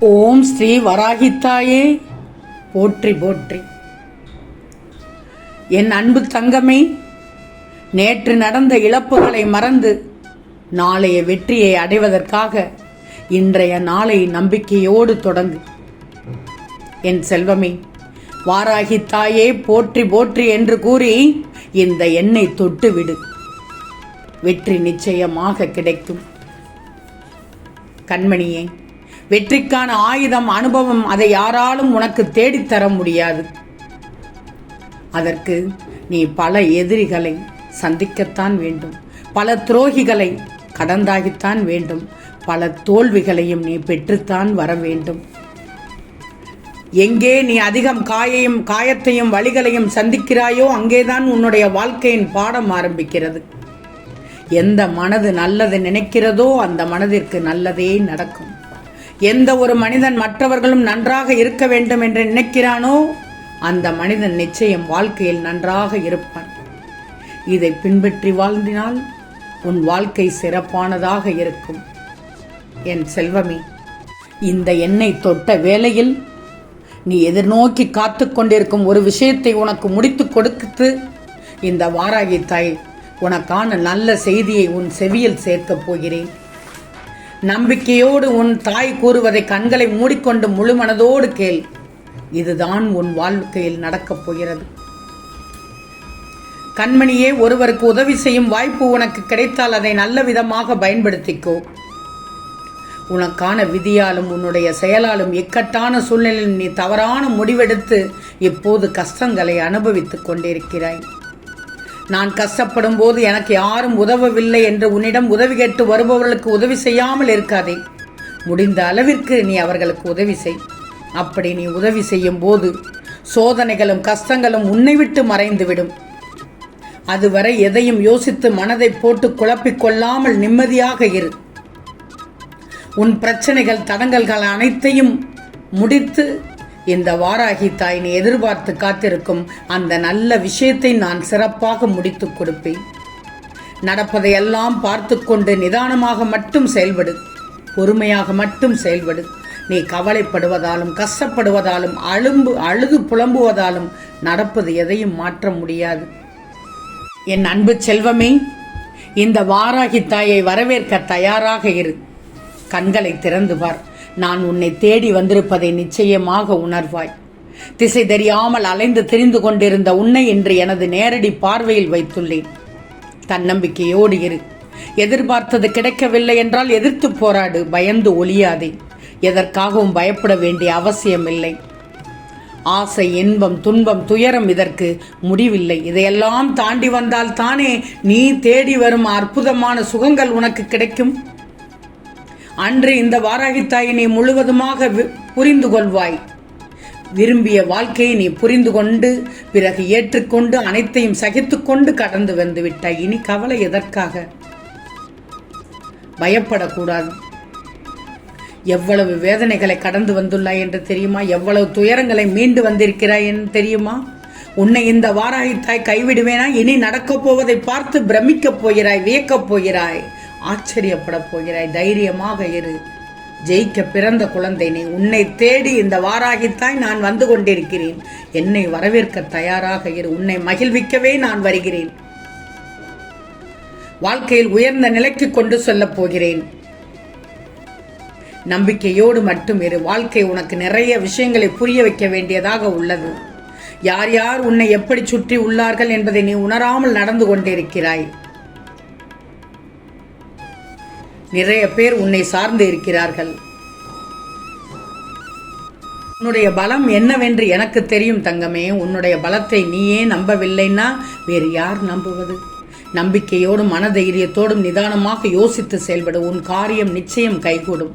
ஓம் ஸ்ரீ வராகித்தாயே. போற்றி போற்றி. என் அன்பு தங்கமே நேற்று நடந்த இழப்புகளை மறந்து நாளைய வெற்றியை அடைவதற்காக இன்றைய நாளை நம்பிக்கையோடு தொடங்கு. என் செல்வமே வாராகி தாயே போற்றி போற்றி என்று கூறி இந்த எண்ணை தொட்டுவிடு. வெற்றி நிச்சயமாக கிடைக்கும். கண்மணியே வெற்றிக்கான ஆயுதம் அனுபவம் அதை யாராலும் உனக்கு தேடித்தர முடியாது. அதற்கு நீ பல எதிரிகளை சந்திக்கத்தான் வேண்டும். பல துரோகிகளை கடந்தாகித்தான் வேண்டும். பல தோல்விகளையும் நீ பெற்றுத்தான் வர வேண்டும். எங்கே நீ அதிகம் காயையும் காயத்தையும் வழிகளையும் சந்திக்கிறாயோ அங்கேதான் உன்னுடைய வாழ்க்கையின் பாடம் ஆரம்பிக்கிறது. எந்த மனது நல்லது நினைக்கிறதோ அந்த மனதிற்கு நல்லதே நடக்கும். எந்த ஒரு மனிதன் மற்றவர்களும் நன்றாக இருக்க வேண்டும் என்று நினைக்கிறானோ அந்த மனிதன் நிச்சயம் வாழ்க்கையில் நன்றாக இருப்பான். இதை பின்பற்றி வாழ்ந்தினால் உன் வாழ்க்கை சிறப்பானதாக இருக்கும். என் செல்வமே இந்த எண்ணெய் தொட்ட வேளையில் நீ எதிர்நோக்கி காத்து கொண்டிருக்கும் ஒரு விஷயத்தை உனக்கு முடித்து கொடுத்து இந்த வாராகி தாய் உனக்கான நல்ல செய்தியை உன் செவியில் சேர்க்கப் போகிறேன். நம்பிக்கையோடு உன் தாய் கூறுவதை கண்களை மூடிக்கொண்டு முழு மனதோடு கேள். இதுதான் உன் வாழ்க்கையில் நடக்கப் போகிறது. கண்மணியே ஒருவருக்கு உதவி செய்யும் வாய்ப்பு உனக்கு கிடைத்தால் அதை நல்ல விதமாக பயன்படுத்திக்கோ. உனக்கான விதியாலும் உன்னுடைய செயலாலும் இக்கட்டான சூழ்நிலையில் நீ தவறான முடிவெடுத்து இப்போது கஷ்டங்களை அனுபவித்துக் கொண்டிருக்கிறாய். நான் கஷ்டப்படும் போது எனக்கு யாரும் உதவவில்லை என்று உன்னிடம் உதவி கேட்டு வருபவர்களுக்கு உதவி செய்யாமல் இருக்காதே. முடிந்த அளவிற்கு நீ அவர்களுக்கு உதவி செய். அப்படி நீ உதவி செய்யும் போது சோதனைகளும் கஷ்டங்களும் உன்னை விட்டு மறைந்துவிடும். அதுவரை எதையும் யோசித்து மனதை போட்டு குழப்பிக்கொள்ளாமல் நிம்மதியாக இரு. உன் பிரச்சனைகள் தடங்கல்கள் அனைத்தையும் முடித்து இந்த வாராகி தாய் நீ எதிர்பார்த்து காத்திருக்கும் அந்த நல்ல விஷயத்தை நான் சிறப்பாக முடித்துக் கொடுப்பேன். நடப்பதையெல்லாம் பார்த்து கொண்டு நிதானமாக மட்டும் செயல்படு. பொறுமையாக மட்டும் செயல்படு. நீ கவலைப்படுவதாலும் கஷ்டப்படுவதாலும் அழும்பு அழுது புலம்புவதாலும் நடப்பது எதையும் மாற்ற முடியாது. என் அன்பு செல்வமே இந்த வாராகி தாயை வரவேற்க தயாராக இரு. கண்களை திறந்து பார். நான் உன்னை தேடி வந்திருப்பதை நிச்சயமாக உணர்வாய். திசை தெரியாமல் அலைந்து திரிந்து கொண்டிருந்த உன்னை இன்று எனது நேரடி பார்வையில் வைத்துள்ளேன். தன்னம்பிக்கையோடு இரு. எதிர்பார்த்தது கிடைக்கவில்லை என்றால் எதிர்த்து போராடு பயந்து ஒளியாதே எதற்காகவும் பயப்பட வேண்டிய அவசியமில்லை. ஆசை இன்பம் துன்பம் துயரம் இதற்கு முடிவில்லை. இதையெல்லாம் தாண்டி வந்தால் தானே நீ தேடி வரும் அற்புதமான சுகங்கள் உனக்கு கிடைக்கும்? அன்று இந்த வாராகித்தாய் நீ முழுவதுமாக வி- புரிந்து கொள்வாய். விரும்பிய வாழ்க்கையை நீ புரிந்து கொண்டு பிறகு ஏற்றுக்கொண்டு அனைத்தையும் சகித்துக்கொண்டு கடந்து வந்து விட்டாய். இனி கவலை எதற்காக? பயப்படக்கூடாது. எவ்வளவு வேதனைகளை கடந்து வந்துள்ளாய் என்று தெரியுமா? எவ்வளவு துயரங்களை மீண்டு வந்திருக்கிறாய் என்று தெரியுமா? உன்னை இந்த வாராகித்தாய் கைவிடுவேனா? இனி நடக்கப் போவதை பார்த்து பிரமிக்கப் போகிறாய் வியக்கப் போகிறாய். ஆச்சரியப்பட போகிறாய். தைரியமாக இரு. ஜெயிக்க பிறந்த குழந்தை நீ. உன்னை தேடி இந்த வாராகித்தாய் நான் வந்து கொண்டிருக்கிறேன். என்னை வரவேற்க தயாராக இரு. உன்னை மகிழ்விக்கவே நான் வருகிறேன். வாழ்க்கையில் உயர்ந்த நிலைக்கு கொண்டு செல்லப் போகிறேன். நம்பிக்கையோடு மட்டும் இரு. வாழ்க்கை உனக்கு நிறைய விஷயங்களை புரிய வைக்க வேண்டியதாக உள்ளது. யார் யார் உன்னை எப்படி சுற்றி உள்ளார்கள் என்பதை நீ உணராமல் நடந்து கொண்டிருக்கிறாய். நிறைய பேர் உன்னை சார்ந்து இருக்கிறார்கள். உன்னுடைய பலம் என்னவென்று எனக்கு தெரியும் தங்கமே. உன்னுடைய பலத்தை நீயே நம்பவில்லைன்னா வேறு யார் நம்புவது? நம்பிக்கையோடும் மனதைரியத்தோடும் நிதானமாக யோசித்து செயல்படு. உன் காரியம் நிச்சயம் கைகூடும்.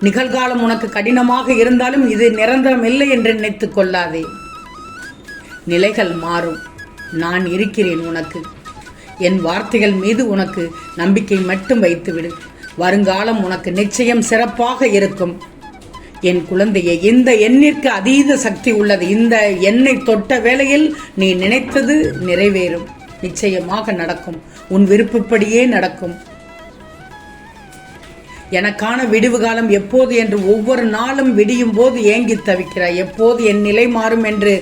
நிகழ்காலம் உனக்கு கடினமாக இருந்தாலும் இது நிரந்தரம் இல்லை என்று நினைத்துக் கொள்ளாதே. நிலைகள் மாறும். நான் இருக்கிறேன் உனக்கு. என் வார்த்தைகள் மீது உனக்கு நம்பிக்கை மட்டும் வைத்துவிடு. வருங்காலம் உனக்கு நிச்சயம் சிறப்பாக இருக்கும். என் குழந்தையை இந்த எண்ணிற்கு அதீத சக்தி உள்ளது. இந்த எண்ணை தொட்ட வேளையில் நீ நினைத்தது நிறைவேறும். நிச்சயமாக நடக்கும். உன் விருப்பப்படியே நடக்கும். எனக்கான விடிவு காலம் எப்போது என்று ஒவ்வொரு நாளும் விடியும் போது ஏங்கி தவிக்கிறாய். எப்போது என் நிலை மாறும் என்று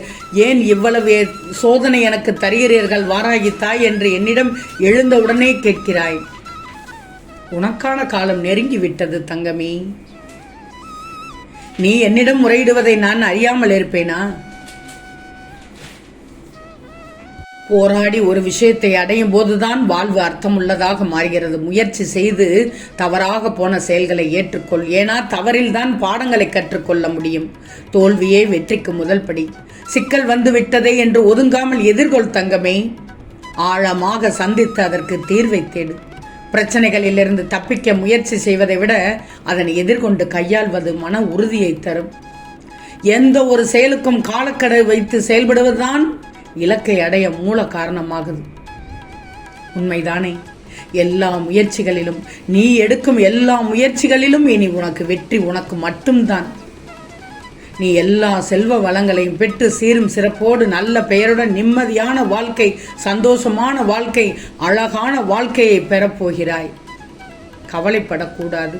ஏன் இவ்வளவு சோதனை எனக்கு தருகிறீர்கள்? வாராகி தாய் என்று என்னிடம் எழுந்தவுடனே கேட்கிறாய். உனக்கான காலம் நெருங்கி விட்டது தங்கமே. நீ என்னிடம் முறையிடுவதை நான் அறியாமல் இருப்பேனா? போராடி ஒரு விஷயத்தை அடையும் போதுதான் வாழ்வு அர்த்தமுள்ளதாக மாறுகிறது. முயற்சி செய்து தவறாக போன செயல்களை ஏற்றுக்கொள். ஏன்னா தவறில்தான் பாடங்களை கற்றுக்கொள்ள முடியும். தோல்வியே வெற்றிக்கு முதல் படி. சிக்கல் வந்து விட்டதே என்று ஒதுங்காமல் எதிர்கொள் தங்கமே. ஆழமாக சந்தித்து அதற்கு தீர்வை தேடு. பிரச்சனைகளிலிருந்து தப்பிக்க முயற்சி செய்வதை விட அதனை எதிர்கொண்டு கையாள்வது மன உறுதியை தரும். எந்த ஒரு செயலுக்கும் காலக்கடை வைத்து செயல்படுவதுதான் இலக்கை அடைய மூல காரணமாகுது. உண்மைதானே? எல்லா முயற்சிகளிலும் நீ எடுக்கும் எல்லா முயற்சிகளிலும் இனி உனக்கு வெற்றி உனக்கு மட்டும்தான். நீ எல்லா செல்வ வளங்களையும் பெற்று சீரும் சிறப்போடு நல்ல பெயருடன் நிம்மதியான வாழ்க்கை சந்தோஷமான வாழ்க்கை அழகான வாழ்க்கையை பெறப்போகிறாய். கவலைப்படக்கூடாது.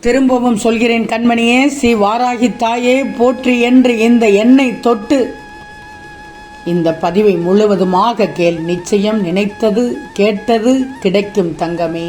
திரும்பவும் சொல்கிறேன் கண்மணியே ஸ்ரீ வாராகி தாயே போற்றி என்று இந்த எண்ணை தொட்டு. இந்த பதிவை முழுவதுமாக கேள். நிச்சயம் நினைத்தது கேட்டது கிடைக்கும் தங்கமே.